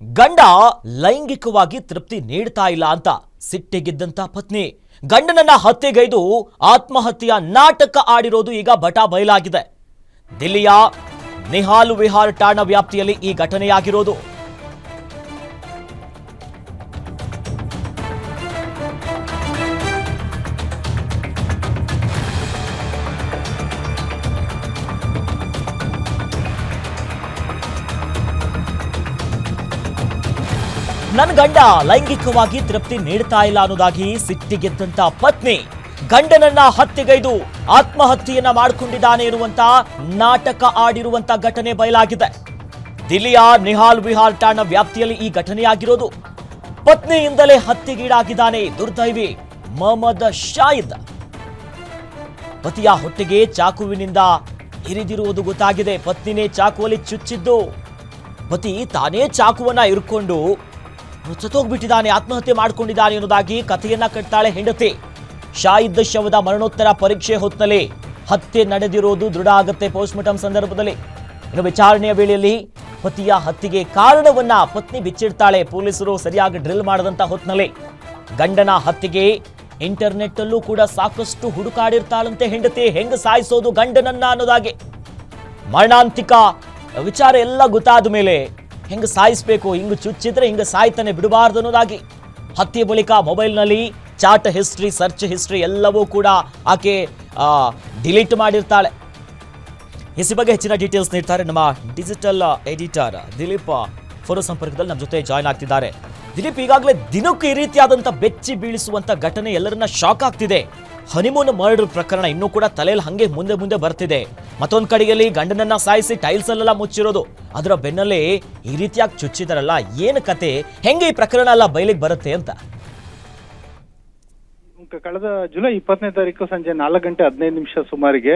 ಗಂಡ ಲೈಂಗಿಕವಾಗಿ ತೃಪ್ತಿ ನೀಡ್ತಾ ಇಲ್ಲ ಅಂತ ಸಿಟ್ಟಿಗಿದ್ದಂತ ಪತ್ನಿ. ಗಂಡನನ್ನ ಹತ್ಯೆಗೈದು ಆತ್ಮಹತ್ಯೆಯ ನಾಟಕ ಆಡಿರೋದು ಈಗ ಬಟಾ ಬಯಲಾಗಿದೆ. ದಿಲ್ಲಿಯ ನಿಹಾಲು ವಿಹಾರ್ ಠಾಣಾ ವ್ಯಾಪ್ತಿಯಲ್ಲಿ ಈ ಘಟನೆಯಾಗಿರೋದು. ನನ್ನ ಗಂಡ ಲೈಂಗಿಕವಾಗಿ ತೃಪ್ತಿ ನೀಡ್ತಾ ಇಲ್ಲ ಅನ್ನೋದಾಗಿ ಸಿಟ್ಟಿಗೆದ್ದಂತ ಪತ್ನಿ. ಗಂಡನನ್ನ ಹತ್ಯೆಗೈದು ಆತ್ಮಹತ್ಯೆಯನ್ನ ಮಾಡಿಕೊಂಡಿದ್ದಾನೆ ಇರುವಂತ ನಾಟಕ ಆಡಿರುವಂತ ಘಟನೆ ಬಯಲಾಗಿದೆ. ದಿಲ್ಲಿಯ ನಿಹಾಲ್ ವಿಹಾಲ್ ಠಾಣಾ ವ್ಯಾಪ್ತಿಯಲ್ಲಿ ಈ ಘಟನೆಯಾಗಿರೋದು ಪತ್ನಿಯಿಂದಲೇ ಹತ್ಯೆಗೀಡಾಗಿದ್ದಾನೆ ದುರ್ದೈವಿ ಮೊಹಮ್ಮದ್ ಶಾಯಿದ್ ಪತಿಯ ಹೊಟ್ಟೆಗೆ ಚಾಕುವಿನಿಂದ ಇರಿದಿರುವುದು ಗೊತ್ತಾಗಿದೆ. ಪತ್ನಿನೇ ಚಾಕುವಲ್ಲಿ ಚುಚ್ಚಿದ್ದು. ಪತಿ ತಾನೇ ಚಾಕುವನ್ನ ಇರ್ಕೊಂಡು ಸತ್ತೋಗ್ಬಿಟ್ಟಿದ್ದಾನೆ ಆತ್ಮಹತ್ಯೆ ಮಾಡಿಕೊಂಡಿದ್ದಾನೆ ಅನ್ನೋದಾಗಿ ಕಥೆಯನ್ನ ಕಟ್ತಾಳೆ ಹೆಂಡತಿ. ಶಾಹಿದ್ ಶವದ ಮರಣೋತ್ತರ ಪರೀಕ್ಷೆ ಹೊತ್ತಲ್ಲಿ ಹತ್ಯೆ ನಡೆದಿರೋದು ದೃಢ ಆಗುತ್ತೆ ಪೋಸ್ಟ್ಮಾರ್ಟಮ್ ಸಂದರ್ಭದಲ್ಲಿ. ಇನ್ನು ವಿಚಾರಣೆಯ ವೇಳೆಯಲ್ಲಿ ಪತಿಯ ಹತ್ಯೆಗೆ ಕಾರಣವನ್ನ ಪತ್ನಿ ಬಿಚ್ಚಿಡ್ತಾಳೆ, ಪೊಲೀಸರು ಸರಿಯಾಗಿ ಡ್ರಿಲ್ ಮಾಡದಂತ ಹೊತ್ತಿನಲ್ಲಿ ಗಂಡನ ಹತ್ಯೆಗೆ ಇಂಟರ್ನೆಟ್ ಅಲ್ಲೂ ಕೂಡ ಸಾಕಷ್ಟು ಹುಡುಕಾಡಿರ್ತಾಳಂತೆ ಹೆಂಡತಿ, ಹೆಂಗ ಸಾಯಿಸೋದು ಗಂಡನನ್ನ ಅನ್ನೋದಾಗಿ. ಮರಣಾಂತಿಕ ವಿಚಾರ ಎಲ್ಲ ಗೊತ್ತಾದ ಮೇಲೆ ಹೆಂಗ ಸಾಯಿಸ್ಬೇಕು, ಹಿಂಗ್ ಚುಚ್ಚಿದ್ರೆ ಹಿಂಗ್ ಸಾಯ್ತಾನೆ ಬಿಡಬಾರ್ದು ಅನ್ನೋದಾಗಿ. ಹತ್ಯೆ ಬಳಿಕ ಮೊಬೈಲ್ನಲ್ಲಿ ಚಾಟ್ ಹಿಸ್ಟ್ರಿ, ಸರ್ಚ್ ಹಿಸ್ಟ್ರಿ ಎಲ್ಲವೂ ಕೂಡ ಆಕೆ ಡಿಲೀಟ್ ಮಾಡಿರ್ತಾಳೆ. ಇಸಿ ಬಗ್ಗೆ ಹೆಚ್ಚಿನ ಡೀಟೇಲ್ಸ್ ನೀಡ್ತಾರೆ ನಮ್ಮ ಡಿಜಿಟಲ್ ಎಡಿಟರ್ ದಿಲೀಪ್ ಫೋರೋ ಸಂಪರ್ಕದಲ್ಲಿ ನಮ್ಮ ಜೊತೆ ಜಾಯ್ನ್ ಆಗ್ತಿದ್ದಾರೆ. ದಿಲೀಪ್, ಈಗಾಗಲೇ ದಿನಕ್ಕೂ ಈ ರೀತಿಯಾದಂಥ ಬೆಚ್ಚಿ ಬೀಳಿಸುವಂತ ಘಟನೆ ಎಲ್ಲರನ್ನ ಶಾಕ್ ಆಗ್ತಿದೆ. ಹನಿಮೂನ್ ಮರ್ಡರ್ ಪ್ರಕರಣ ಇನ್ನೂ ಕೂಡ ತಲೆಯಲ್ಲಿ ಹಂಗೆ ಮುಂದೆ ಮುಂದೆ ಬರ್ತಿದೆ. ಮತ್ತೊಂದ್ ಕಡೆಯಲ್ಲಿ ಗಂಡನನ್ನ ಸಾಯಿಸಿ ಟೈಲ್ಸ್ ಅಲ್ಲೆಲ್ಲ ಮುಚ್ಚಿರೋದು. ಅದರ ಬೆನ್ನಲ್ಲೇ ಈ ರೀತಿಯಾಗಿ ಚುಚ್ಚಿದಾರಲ್ಲ, ಏನು ಕತೆ? ಹೆಂಗೆ ಈ ಪ್ರಕರಣ ಎಲ್ಲ ಬಯಲಿಗೆ ಬರುತ್ತೆ ಅಂತ? ಕಳೆದ ಜುಲೈ ಇಪ್ಪತ್ತನೇ ತಾರೀಕು ಸಂಜೆ ನಾಲ್ಕು ಗಂಟೆ ಹದಿನೈದು ನಿಮಿಷ ಸುಮಾರಿಗೆ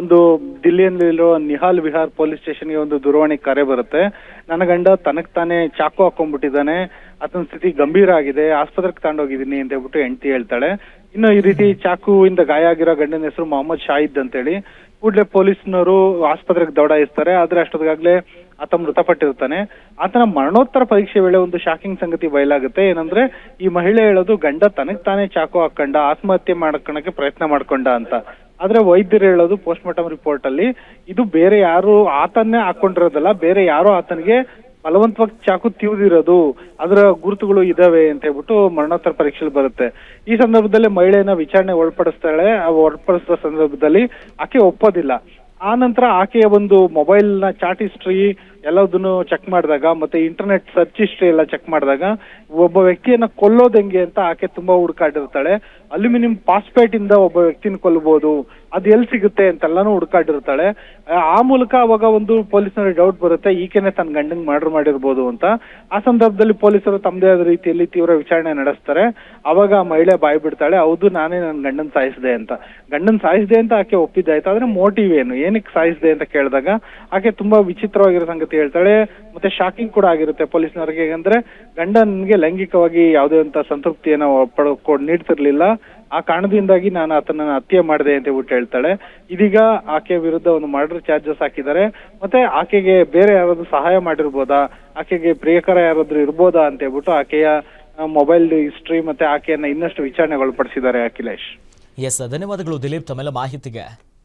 ಒಂದು ದಿಲ್ಲಿಯಲ್ಲಿರೋ ನಿಹಾಲ್ ವಿಹಾರ್ ಪೊಲೀಸ್ ಸ್ಟೇಷನ್ಗೆ ಒಂದು ದೂರವಾಣಿ ಕರೆ ಬರುತ್ತೆ. ನನ್ನ ಗಂಡ ತನಗ್ ತಾನೇ ಚಾಕು ಹಾಕೊಂಡ್ಬಿಟ್ಟಿದ್ದಾನೆ. ಆತನ ಸ್ಥಿತಿ ಗಂಭೀರ ಆಗಿದೆ. ಆಸ್ಪತ್ರೆಗೆ ತಗೊಂಡೋಗಿದ್ದೀನಿ ಅಂತ ಹೇಳ್ಬಿಟ್ಟು ಹೆಂಡತಿ ಹೇಳ್ತಾಳೆ. ಇನ್ನು ಈ ರೀತಿ ಚಾಕುವಿಂದ ಗಾಯ ಆಗಿರೋ ಗಂಡನ ಹೆಸರು ಮೊಹಮ್ಮದ್ ಶಾಹಿದ್ ಅಂತೇಳಿ. ಕೂಡಲೇ ಪೊಲೀಸ್ನವರು ಆಸ್ಪತ್ರೆಗೆ ದೌಡಾಯಿಸ್ತಾರೆ ಆದ್ರೆ ಅಷ್ಟೊತ್ತಿಗಾಗ್ಲೇ ಆತ ಮೃತಪಟ್ಟಿರ್ತಾನೆ. ಆತನ ಮರಣೋತ್ತರ ಪರೀಕ್ಷೆ ವೇಳೆ ಒಂದು ಶಾಕಿಂಗ್ ಸಂಗತಿ ಬಯಲಾಗುತ್ತೆ. ಏನಂದ್ರೆ, ಈ ಮಹಿಳೆ ಹೇಳೋದು, ಗಂಡ ತನಗ್ ತಾನೇ ಚಾಕು ಹಾಕೊಂಡ, ಆತ್ಮಹತ್ಯೆ ಮಾಡ್ಕೊಳಕ್ಕೆ ಪ್ರಯತ್ನ ಮಾಡ್ಕೊಂಡ ಅಂತ. ಆದ್ರೆ ವೈದ್ಯರು ಹೇಳೋದು ಪೋಸ್ಟ್ ಮಾರ್ಟಮ್ ರಿಪೋರ್ಟ್ ಅಲ್ಲಿ ಇದು ಬೇರೆ ಯಾರು ಆತನ್ನೇ ಹಾಕೊಂಡಿರೋದಲ್ಲ, ಬೇರೆ ಯಾರೋ ಆತನಿಗೆ ಬಲವಂತವಾಗಿ ಚಾಕು ತಿವಿದಿರೋದು ಅದರ ಗುರುತುಗಳು ಇದಾವೆ ಅಂತ ಹೇಳ್ಬಿಟ್ಟು ಮರಣೋತ್ತರ ಪರೀಕ್ಷೆಲಿ ಬರುತ್ತೆ. ಈ ಸಂದರ್ಭದಲ್ಲಿ ಮಹಿಳೆಯನ್ನ ವಿಚಾರಣೆ ಒಳಪಡಿಸ್ತಾಳೆ. ಒಳಪಡಿಸಿದ ಸಂದರ್ಭದಲ್ಲಿ ಆಕೆ ಒಪ್ಪೋದಿಲ್ಲ. ಆ ನಂತರ ಆಕೆಯ ಒಂದು ಮೊಬೈಲ್ನ ಚಾಟ್ ಹಿಸ್ಟ್ರಿ ಎಲ್ಲದನ್ನು ಚೆಕ್ ಮಾಡಿದಾಗ ಮತ್ತೆ ಇಂಟರ್ನೆಟ್ ಸರ್ಚ್ ಹಿಸ್ಟ್ರಿ ಎಲ್ಲ ಚೆಕ್ ಮಾಡಿದಾಗ ಒಬ್ಬ ವ್ಯಕ್ತಿಯನ್ನ ಕೊಲ್ಲೋದ್ ಹೆಂಗೆ ಅಂತ ಆಕೆ ತುಂಬಾ ಹುಡುಕಾಡಿರ್ತಾಳೆ. ಅಲ್ಯೂಮಿನಿಯಂ ಪಾಸ್ಪೇಟ್ ಇಂದ ಒಬ್ಬ ವ್ಯಕ್ತಿನ ಕೊಲ್ಲಬಹುದು ಅದು ಎಲ್ಲಿ ಸಿಗುತ್ತೆ ಅಂತೆಲ್ಲಾನು ಹುಡುಕಾಡಿರ್ತಾಳೆ. ಆ- ಮೂಲಕ ಅವಾಗ ಒಂದು ಪೊಲೀಸರಿಗೆ ಡೌಟ್ ಬರುತ್ತೆ, ಈಕೆನೆ ತನ್ನ ಗಂಡಂಗ್ ಮರ್ಡರ್ ಮಾಡಿರ್ಬೋದು ಅಂತ. ಆ ಸಂದರ್ಭದಲ್ಲಿ ಪೊಲೀಸರು ತಮ್ಮದೇ ಆದ ರೀತಿಯಲ್ಲಿ ತೀವ್ರ ವಿಚಾರಣೆ ನಡೆಸ್ತಾರೆ. ಅವಾಗ ಆ ಮಹಿಳೆ ಬಾಯಿ ಬಿಡ್ತಾಳೆ, ಹೌದು, ನಾನೇ ನನ್ನ ಗಂಡನ್ ಸಾಯಿಸಿದೆ ಅಂತ. ಗಂಡನ್ ಸಾಯಿಸಿದೆ ಅಂತ ಆಕೆ ಒಪ್ಪಿದ್ದಾಯ್ತು, ಆದ್ರೆ ಮೋಟಿವ್ ಏನು? ಏನಕ್ಕೆ ಸಾಯಿಸಿದೆ ಅಂತ ಕೇಳಿದಾಗ ಆಕೆ ತುಂಬಾ ವಿಚಿತ್ರವಾಗಿರೋ ಸಂಗತಿ ಹೇಳ್ತಾಳೆ. ಮತ್ತೆ ಶಾಕಿಂಗ್ ಕೂಡ ಆಗಿರುತ್ತೆ ಪೊಲೀಸ್ನವರಿಗೆ. ಹೇಗಂದ್ರೆ ಗಂಡನ್ಗೆ ಲೈಂಗಿಕವಾಗಿ ಯಾವುದೇ ಅಂತ ಸಂತೃಪ್ತಿಯನ್ನ ಪಡ್ಕೊಂಡು ನೀಡ್ತಿರ್ಲಿಲ್ಲ. ಆ ಕಾರಣದಿಂದಾಗಿ ನಾನು ಆತನನ್ನ ಹತ್ಯೆ ಮಾಡಿದೆ ಅಂತ ಹೇಳ್ಬಿಟ್ಟು ಹೇಳ್ತಾಳೆ. ಇದೀಗ ಆಕೆ ವಿರುದ್ಧ ಒಂದು ಮರ್ಡರ್ ಚಾರ್ಜಸ್ ಹಾಕಿದ್ದಾರೆ. ಮತ್ತೆ ಆಕೆಗೆ ಬೇರೆ ಯಾರಾದ್ರೂ ಸಹಾಯ ಮಾಡಿರ್ಬೋದಾ? ಆಕೆಗೆ ಪ್ರಿಯಕರ ಯಾರಾದ್ರೂ ಇರ್ಬೋದಾ ಅಂತ ಹೇಳ್ಬಿಟ್ಟು ಆಕೆಯ ಮೊಬೈಲ್ ಹಿಸ್ಟ್ರಿ ಮತ್ತೆ ಆಕೆಯನ್ನ ಇನ್ನಷ್ಟು ವಿಚಾರಣೆಗೊಳಪಡಿಸಿದ್ದಾರೆ ಅಖಿಲೇಶ್. ಎಸ್ ಧನ್ಯವಾದಗಳು ದಿಲೀಪ್ ತಮ್ಮೆಲ್ಲ ಮಾಹಿತಿಗೆ.